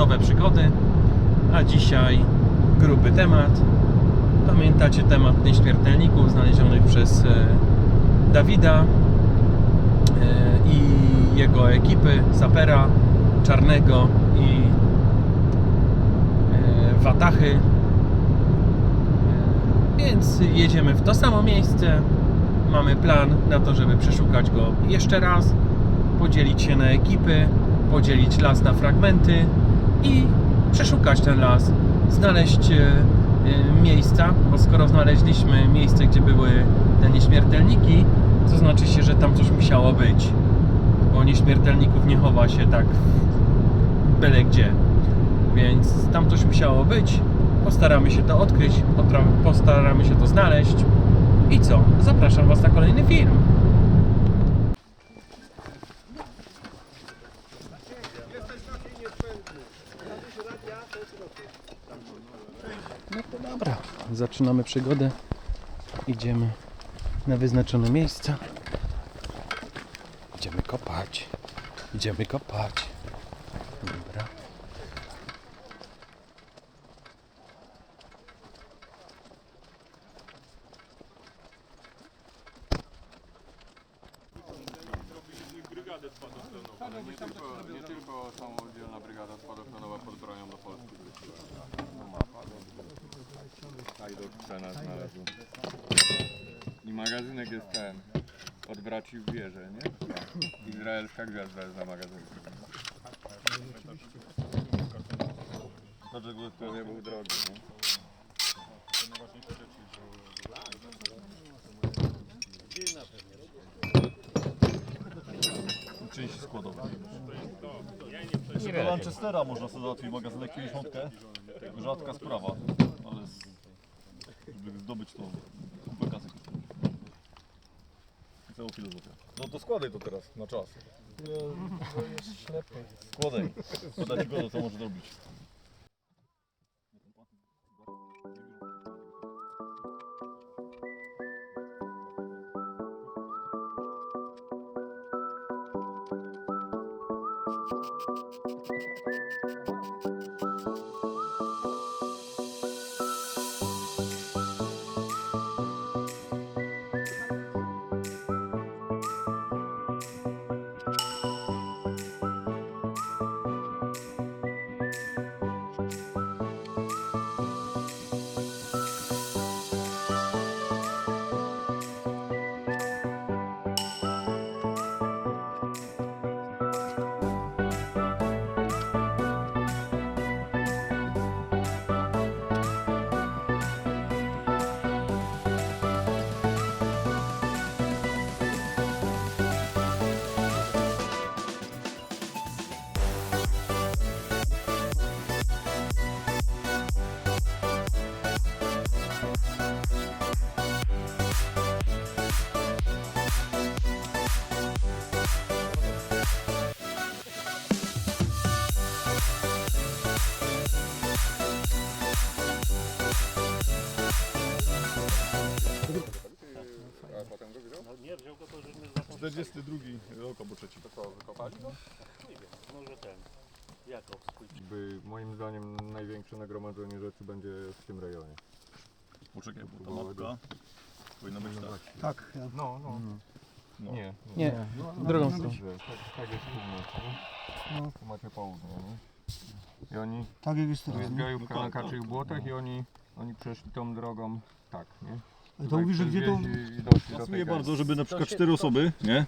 nowe przygody, a dzisiaj gruby temat. Pamiętacie temat nieśmiertelników znalezionych przez e, Dawida e, i jego ekipy, Sapera, Czarnego i e, Watachy. Więc jedziemy w to samo miejsce. Mamy plan na to, żeby przeszukać go jeszcze raz, podzielić się na ekipy, podzielić las na fragmenty i przeszukać ten las, znaleźć e, e, miejsca, bo skoro znaleźliśmy miejsce, gdzie były te nieśmiertelniki, to znaczy się, że tam coś musiało być, bo nieśmiertelników nie chowa się tak byle gdzie. Więc tam coś musiało być. Postaramy się to odkryć, postaramy się to znaleźć. I co? Zapraszam Was na kolejny film. No to dobra. Zaczynamy przygodę. Idziemy na wyznaczone miejsca. Idziemy kopać. Idziemy kopać. Dobra. Nie tylko, nie tylko samodzielna brygada spadochronowa pod bronią do Polski wróciła. A i do cena znalazł. I magazynek jest ten. Od braci w wieży, nie? Izraelska gwiazda jest za magazynek. Dlaczego to nie był drogi, nie? części składowe. Jeszcze do Manchestera można sobie załatwić magazynek 50. Rzadka sprawa, ale z, żeby zdobyć to całą filozofię. No to składaj to teraz, na czas. Składaj. Składać go, to co może zrobić. A 42 rok albo trzeci. To co, wykopali go? Może ten. Jakobs pójdzie. By moim zdaniem największe nagromadzenie rzeczy będzie w tym rejonie. Poczekaj, bo ta mapka powinna być tak. Tak, ja. No, no. No. Nie, Nie, w drugą stronę. Że, tak, tak jest północ, nie? No. Tu macie południe, nie? I oni, tak jak jest tu teraz. jest nie? gajówka No na tak, kaczych tak. błotach i oni, oni przeszli tą drogą tak, nie? Ale to mówisz, że gdzie to... Pasuje bardzo, żeby na przykład cztery osoby, nie?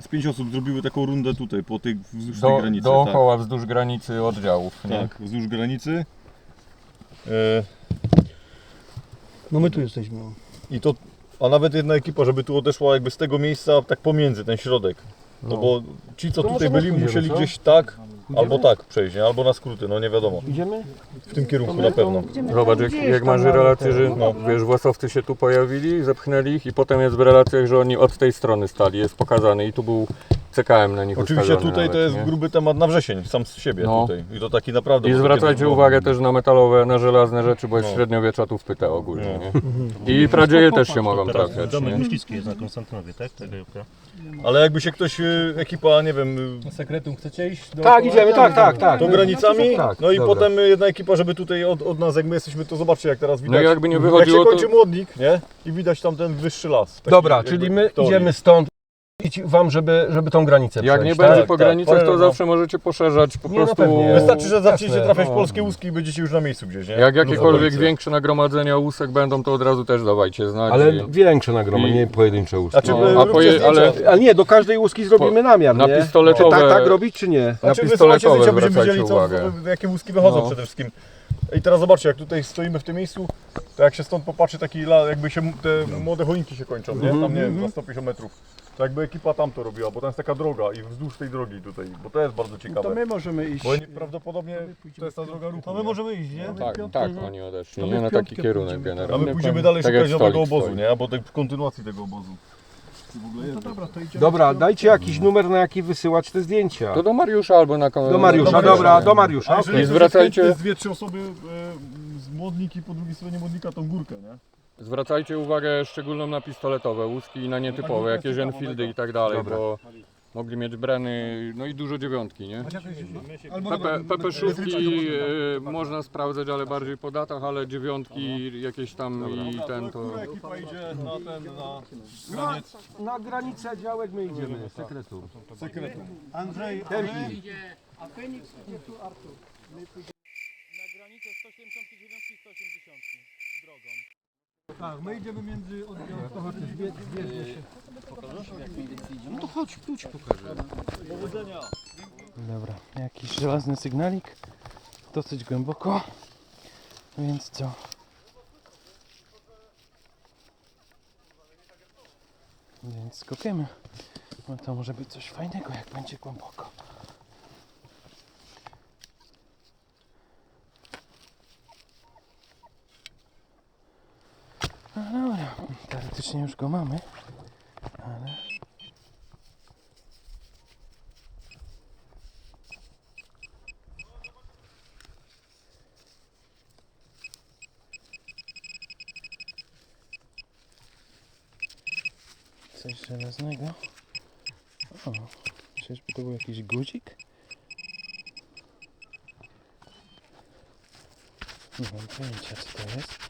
Z pięć osób zrobiły taką rundę tutaj, po tej wzdłuż tej granicy. dookoła wzdłuż granicy oddziałów, Tak, nie? tak, wzdłuż granicy. E, No my tu jesteśmy. o. I to, a nawet jedna ekipa, żeby tu odeszła jakby z tego miejsca tak pomiędzy ten środek. No, No. bo ci co To tutaj może byli musieli co? gdzieś tak, albo tak przejść, nie? albo na skróty, no nie wiadomo. Idziemy? W tym kierunku na pewno. Zobacz, jak, jak masz relację, że no, wiesz, własowcy się tu pojawili, zepchnęli ich i potem jest w relacjach, że oni od tej strony stali, jest pokazany i tu był CKM na nich Oczywiście tutaj to nawet, jest nie? gruby temat na wrzesień, sam z siebie No. tutaj. I to taki naprawdę... I to zwracajcie uwagę też na metalowe, na żelazne rzeczy, bo jest No. średniowiecza tu wpyta ogólnie, No. nie? I pradzieje też się mogą trafiać, domek myśliwski jest na Konstantynowie, tak? Tego. Ale jakby się ktoś, y, ekipa, nie wiem, y, Sekretum chcecie iść? Do Tak, idziemy, tak, tak, tak. tą granicami, Tak, no i dobra. potem y, jedna ekipa, żeby tutaj od, od nas, jak my jesteśmy, to zobaczcie jak teraz widać. No i jakby nie jak wychodziło, się to... kończy młodnik, nie? I widać tam ten wyższy las. Taki Dobra, jakby czyli my w teorii. idziemy stąd iść wam, żeby, żeby tą granicę Jak nie przejść, będzie tak? po tak, granicach, to parę- zawsze możecie poszerzać po Nie, no prostu... pewnie. Wystarczy, że zaczniecie Jasne, trafiać no. polskie łuski i będziecie już na miejscu gdzieś, nie? Jak Lub jakiekolwiek okolice. większe nagromadzenia łusek będą, to od razu też dawajcie znać. Ale i- większe nagromy, I- nie pojedyncze łuski. Znaczy, No, a poje- ale- Ale nie, do każdej łuski zrobimy namiar, na nie? pistoletowe- Czy tak, tak robić, czy nie? Na Znaczy, wysyłajcie pistoletowe zdjęcia, będziemy zwracajcie wiedzieli, co, uwagę. w- jakie łuski wychodzą No. przede wszystkim. I teraz zobaczcie, jak tutaj stoimy w tym miejscu, to jak się stąd popatrzy, taki la- jakby się m- te młode choinki się kończą, nie? Tam nie wiem, na 150 metrów. To jakby ekipa tam to robiła, bo tam jest taka droga i wzdłuż tej drogi tutaj, bo to jest bardzo ciekawe. To my możemy iść. Bo nie- prawdopodobnie to jest ta droga ruchu. To my nie? możemy iść, nie? Tak, tak, oni odeszli, To my nie w na taki piątkę kierunek pójdziemy. A generalnie. my pójdziemy dalej tak jak szukać nowego stolik obozu, stoi. nie? Albo tej kontynuacji tego obozu. No dobra, to idziemy. Dobra, dajcie jakiś numer, na jaki wysyłać te zdjęcia. To do Mariusza albo na Do Mariusza, dobra, do Mariusza. A jeżeli ktoś zwracajcie- jest chętny, dwie, trzy osoby e, z Modniki, po drugiej stronie Modnika tą górkę, nie? Zwracajcie uwagę szczególną na pistoletowe łuski i na nietypowe, jakieś Enfieldy i tak dalej, bo mogli mieć brany, no i dużo dziewiątki, nie? Pepe, pepeszówki e, można sprawdzać, ale bardziej po datach, ale dziewiątki jakieś tam i ten to... Ekipa idzie na ten, na Na, na granicę działek my idziemy, sekretu. sekretu? Andrzej, Na granicę 179 i 180 drogą. Tak, my idziemy między oddziałami. To chodź, zbie- zbierzmy się. No to chodź, tu ci pokażę. Dobra, jakiś żelazny sygnalik. Dosyć głęboko. Więc co? Więc skopiemy. No to może być coś fajnego, jak będzie głęboko. No dobra, teoretycznie już go mamy, ale... Coś żelaznego. O, czyżby to był jakiś guzik? Nie mam pojęcia co to jest.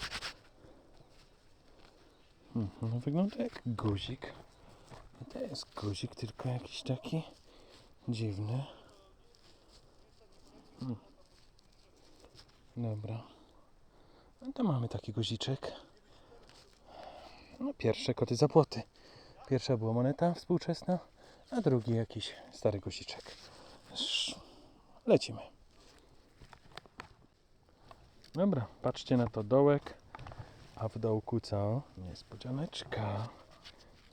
No wygląda jak guzik. To jest guzik, tylko jakiś taki dziwny. Hmm. Dobra. No to mamy taki guziczek. No pierwsze koty za płoty. Pierwsza była moneta współczesna, a drugi jakiś stary guziczek. Lecimy. Dobra, patrzcie na to dołek, a w dołku co? Niespodzianeczka.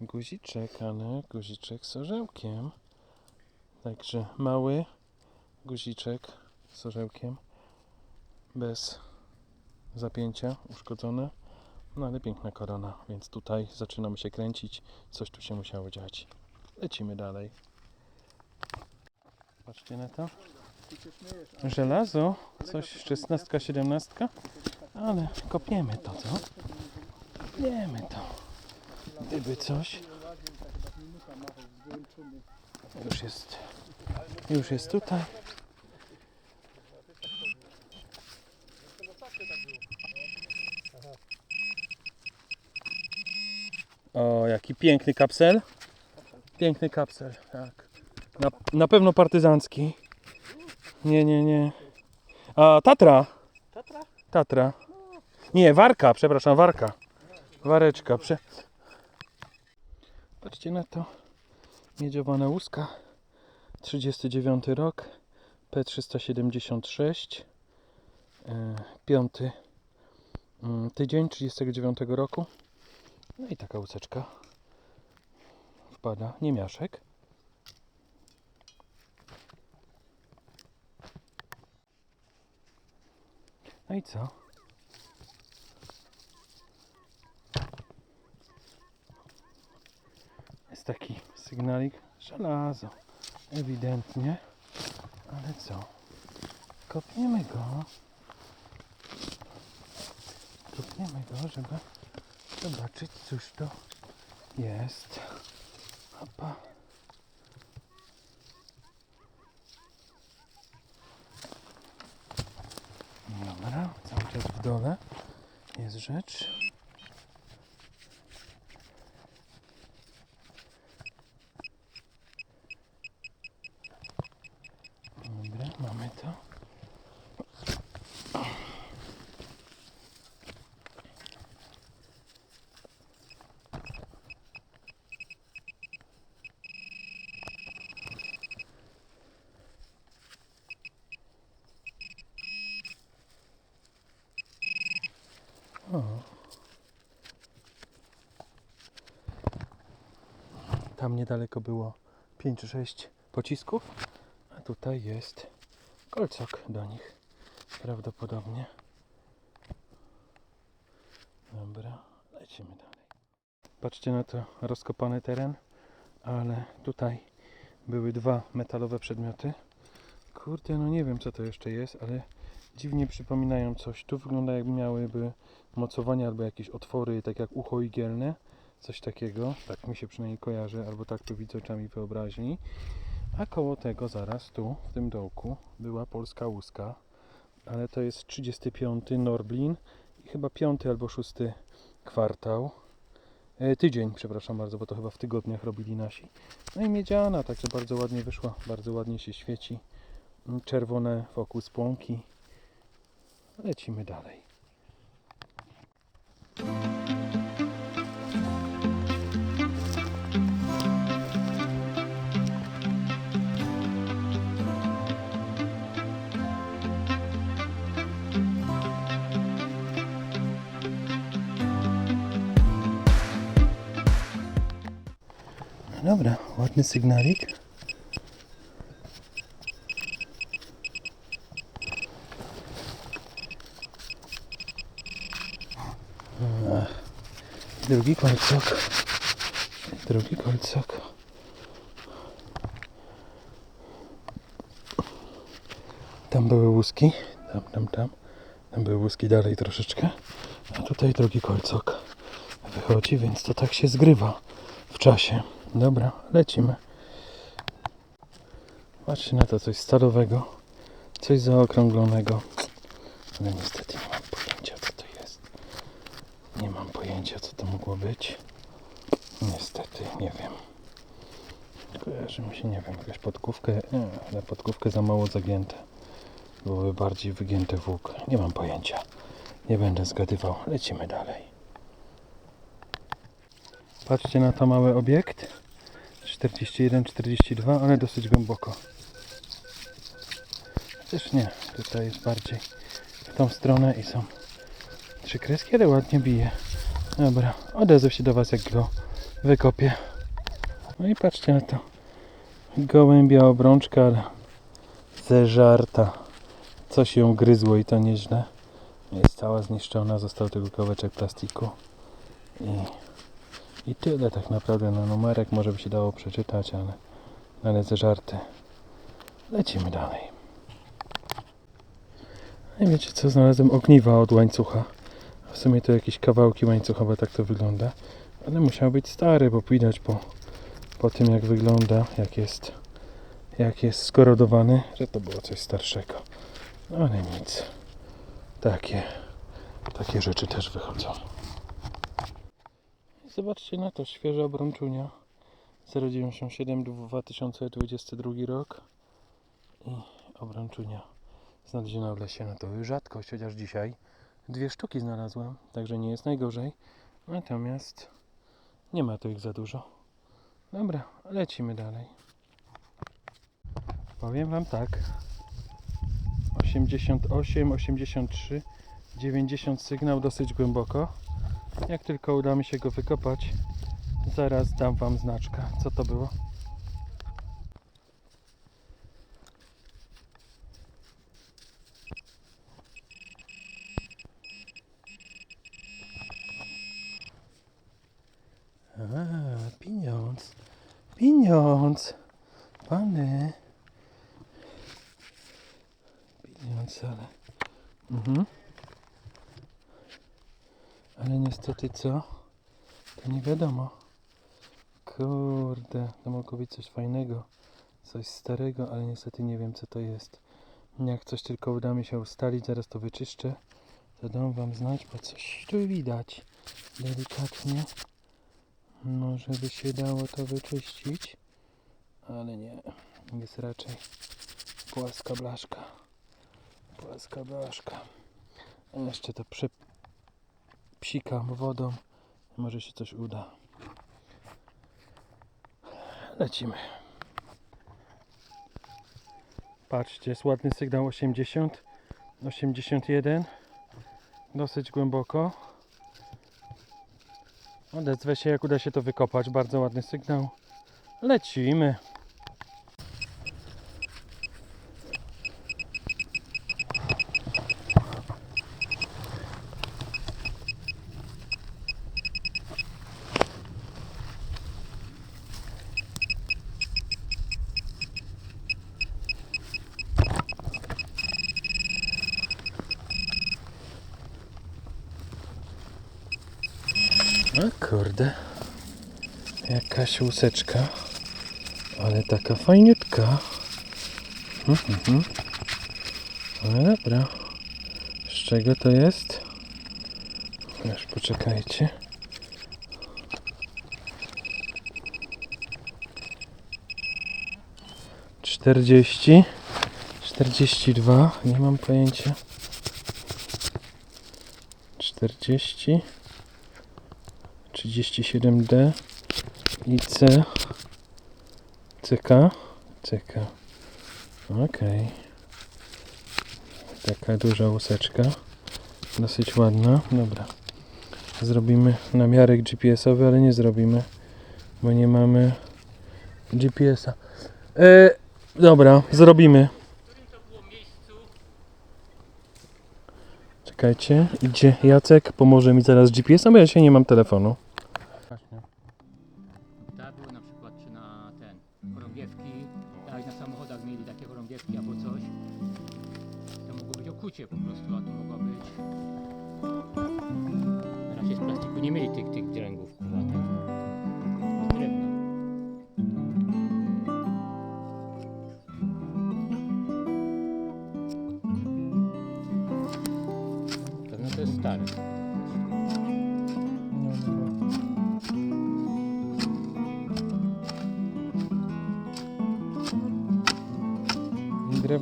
Guziczek, ale guziczek z orzełkiem. Także mały guziczek z orzełkiem, bez zapięcia, uszkodzone. No ale piękna korona, więc tutaj zaczynamy się kręcić. Coś tu się musiało dziać. Lecimy dalej. Patrzcie na to. Żelazo, coś 16, 17, ale kopiemy to, co? Kopiemy to. Gdyby coś. Już jest, już jest tutaj. O, jaki piękny kapsel. Piękny kapsel, tak. Na, na pewno partyzancki. Nie, nie, nie. A, Tatra. Tatra? Tatra. Nie, Warka, przepraszam, Warka. Wareczka, prze... Patrzcie na to. Miedziowana łuska. 39 rok. P376. E, Piąty mm, tydzień 39 roku. No i taka łuseczka wpada, niemiaszek. No i co? Jest taki sygnalik, żelazo. ewidentnie. Ale co? Kopniemy go. Kopniemy go, żeby zobaczyć, cóż to jest. Hopa. Dobra, cały czas w dole jest rzecz. Dobra, mamy to. Tam niedaleko było 5 czy 6 pocisków, a tutaj jest kolcok do nich. Prawdopodobnie. Dobra, lecimy dalej. Patrzcie na to rozkopany teren, ale tutaj były dwa metalowe przedmioty. Kurde, no nie wiem co to jeszcze jest, ale dziwnie przypominają coś. Tu wygląda jakby miałyby mocowania albo jakieś otwory, tak jak ucho igielne. Coś takiego, tak mi się przynajmniej kojarzy, albo tak to widzę oczami wyobraźni. A koło tego zaraz tu, w tym dołku, była polska łuska, ale to jest 35 Norblin i chyba 5 albo 6 kwartał. E, tydzień, przepraszam bardzo, bo to chyba w tygodniach robili nasi. No i miedziana, także bardzo ładnie wyszła, bardzo ładnie się świeci. Mm, Czerwone wokół spłonki. Lecimy dalej. Dobra, ładny sygnalik. Drugi kolcok. Drugi kolcok. Tam były łuski. Tam, tam, tam. Tam były łuski dalej troszeczkę. A tutaj drugi kolcok wychodzi, więc to tak się zgrywa w czasie. Dobra, lecimy. Patrzcie na to, coś stalowego, coś zaokrąglonego. Ale niestety nie mam pojęcia, co to jest. Nie mam pojęcia, co to mogło być. Niestety, nie wiem. Kojarzy mi się, nie wiem, jakaś podkówkę, nie, ale podkówkę za mało zagięte. Byłoby bardziej wygięte w łuk. Nie mam pojęcia. Nie będę zgadywał. Lecimy dalej. Patrzcie na to mały obiekt. 41, 42, ale dosyć głęboko. Też nie, tutaj jest bardziej w tą stronę i są trzy kreski, ale ładnie bije. Dobra, odezwę się do Was jak go wykopię. No i patrzcie na to. Gołębia obrączka, ale zeżarta. Coś ją gryzło i to nieźle. Jest cała zniszczona, został tylko kawałeczek plastiku. I i tyle tak naprawdę na numerek może by się dało przeczytać, ale, ale ze żarty. Lecimy dalej. No I wiecie co, znalazłem ogniwa od łańcucha. W sumie to jakieś kawałki łańcucha, bo tak to wygląda. Ale musiał być stary, bo widać po, po tym jak wygląda, jak jest, jak jest skorodowany, że to było coś starszego. No ale nic. Takie, takie rzeczy też wychodzą. Zobaczcie na to, świeża obrączunia 097 2022 rok i obrączunia znaleziona w lesie. No to rzadkość, chociaż dzisiaj dwie sztuki znalazłem, także nie jest najgorzej. Natomiast nie ma tu ich za dużo. Dobra, lecimy dalej. Powiem Wam tak. 88, 83, 90 sygnał dosyć głęboko. Jak tylko uda mi się go wykopać, zaraz dam Wam znaczka. Co to było? A, pieniądz. Pieniądz. Opany. Pieniądze, ale... Mhm. Ale niestety co? To nie wiadomo. Kurde, to mogło być coś fajnego. Coś starego, ale niestety nie wiem co to jest. Jak coś tylko uda mi się ustalić, zaraz to wyczyszczę. To dam wam znać, bo coś tu widać. Delikatnie. Może by się dało to wyczyścić. Ale nie. Jest raczej płaska blaszka. Płaska blaszka. Jeszcze to przepsikam wodą. Może się coś uda. Lecimy. Patrzcie, jest ładny sygnał 80, 81. Dosyć głęboko. Odezwę się, jak uda się to wykopać. Bardzo ładny sygnał. Lecimy. O kurde. Jakaś łuseczka. Ale taka fajniutka. Mhm. No dobra. Z czego to jest? Już poczekajcie. Czterdzieści. Czterdzieści dwa. Nie mam pojęcia. Czterdzieści. 37D i C. CK CK ok taka duża łuseczka. Dosyć ładna. Dobra. Zrobimy namiarek GPS-owy ale nie zrobimy bo nie mamy GPS-a e, dobra zrobimy. Czekajcie. Idzie Jacek pomoże mi zaraz GPS-a bo ja się nie mam telefonu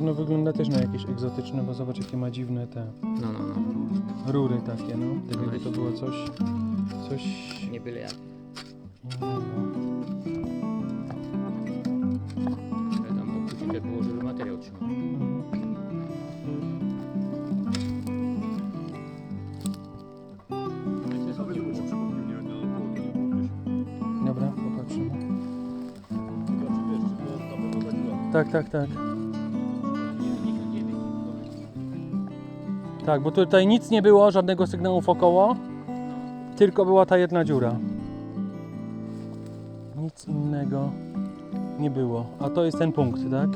Drewno wygląda też na jakieś egzotyczne, bo zobacz jakie ma dziwne te No, no, no. rury takie, no. Tak No jakby to właśnie. było coś, coś Nie byle jak. innego. Ale tam okucie to było, żeby materiał trzymał. Dobra, popatrzymy. To tak. Tak, tak, tak. Bo tutaj nic nie było, żadnego sygnału wokoło, tylko była ta jedna dziura. Nic innego nie było. A to jest ten punkt, tak?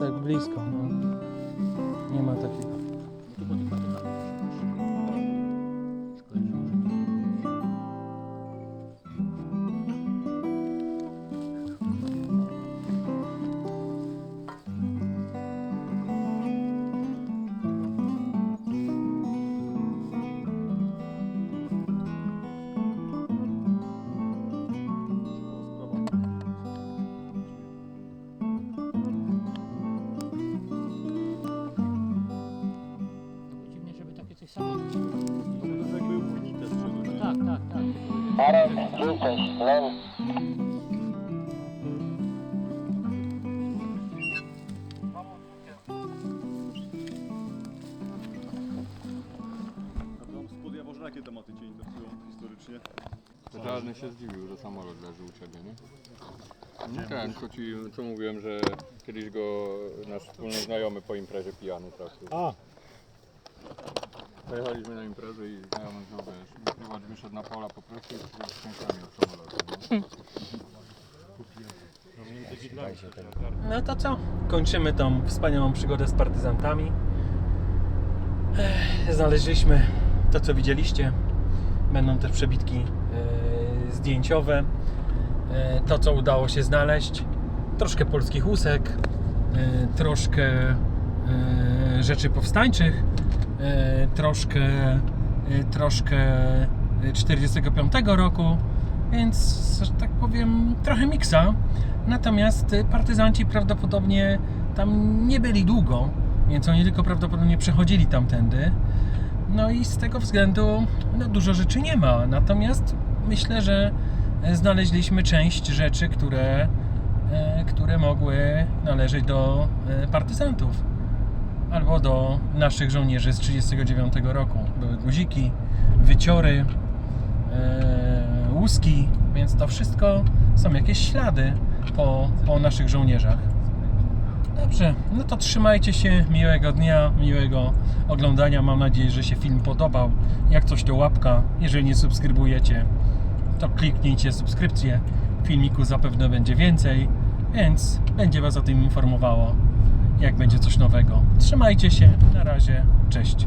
Tak blisko, no. Nie ma takiego. rzucaj snem. Spod Jaworza jakie tematy Cię interesują historycznie? Totalny się zdziwił, że samolot leży u Ciebie, nie? No tak, co, ci, co mówiłem, że kiedyś go nasz wspólny znajomy po imprezie pijany trafił. A. Pojechaliśmy na imprezę i znajomy znowu na pola po prostu i z od samolotu. No to co? Kończymy tą wspaniałą przygodę z partyzantami. Znaleźliśmy to, co widzieliście. Będą też przebitki e, zdjęciowe. E, to, co udało się znaleźć. Troszkę polskich łusek, e, troszkę e, rzeczy powstańczych, e, troszkę, troszkę e, 45 roku, więc, że tak powiem, trochę miksa. Natomiast y, partyzanci prawdopodobnie tam nie byli długo, więc oni tylko prawdopodobnie przechodzili tamtędy. No i z tego względu no, dużo rzeczy nie ma. Natomiast myślę, że znaleźliśmy część rzeczy, które, które mogły należeć do partyzantów albo do naszych żołnierzy z 1939 roku. Były guziki, wyciory, e, łuski, więc to wszystko są jakieś ślady po, po naszych żołnierzach. Dobrze, no to trzymajcie się, miłego dnia, miłego oglądania. Mam nadzieję, że się film podobał. Jak coś to łapka, jeżeli nie subskrybujecie, to kliknijcie subskrypcję. Filmiku zapewne będzie więcej, więc będzie Was o tym informowało, jak będzie coś nowego. Trzymajcie się, na razie, cześć.